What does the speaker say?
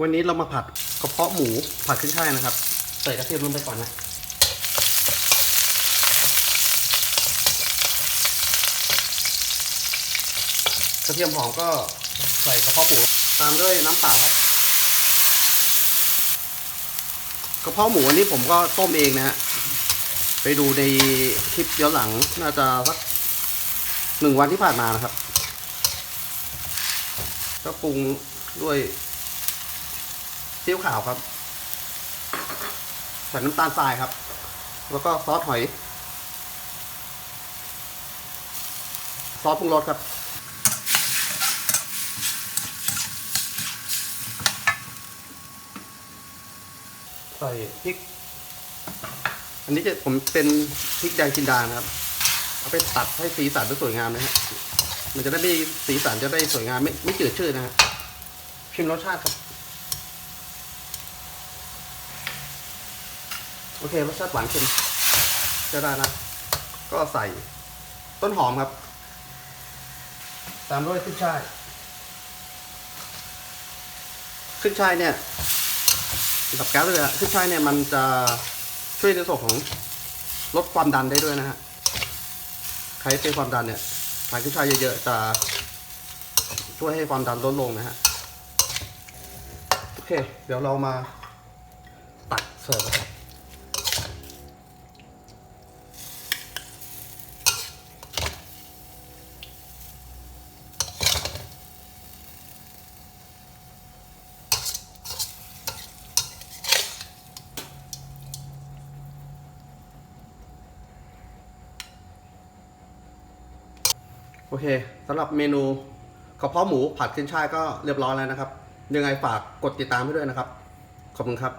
วันนี้เรามาผัดกระเพาะหมูผัดขึ้นช่ายนะครับ ใส่กระเทียมลงไปก่อนนะกระเทียมหอมก็ใส่กระเพาะหมู ตามด้วยน้ำเปล่าครับกระเพาะหมูอันนี้ผมก็ต้มเองนะฮะไปดูในคลิปย้อนหลังน่าจะสักหนึ่งวันที่ผ่านมานะครับ ก็ปรุงด้วย ซีอิ๊วขาวครับใส่น้ำตาลทรายครับ แล้วก็ซอสหอย ซอสปรุงรสครับ ใส่พริก อันนี้จะผมเป็นพริกแดงจินดานะครับ เอาไปตัดให้สีสันดูสวยงามนะฮะมันจะได้ไม่สีสันจะได้สวยงามไม่ไม่จืดชืดนะฮะชิมรสชาติครับ โอเครสชาติหวานเค็มจะได้นะ ก็ใส่ต้นหอมครับ ตามด้วยขึ้นช่ายขึ้นช่ายเนี่ยกับแก๊สเลยอะขึ้นช่ายเนี่ยมันจะช่วยในส่วนของลดความดันได้ด้วยนะฮะ ใครเป็นความดันเนี่ยทานขึ้นช่ายเยอะๆจะช่วยให้ความดันลดลงนะฮะ โอเค เดี๋ยวเรามาตักเสิร์ฟกัน โอเคสำหรับเมนูกระเพาะหมูผัดขึ้นช่ายก็เรียบร้อยแล้วนะครับ ยังไงฝากกดติดตามให้ด้วยนะครับ ขอบคุณครับ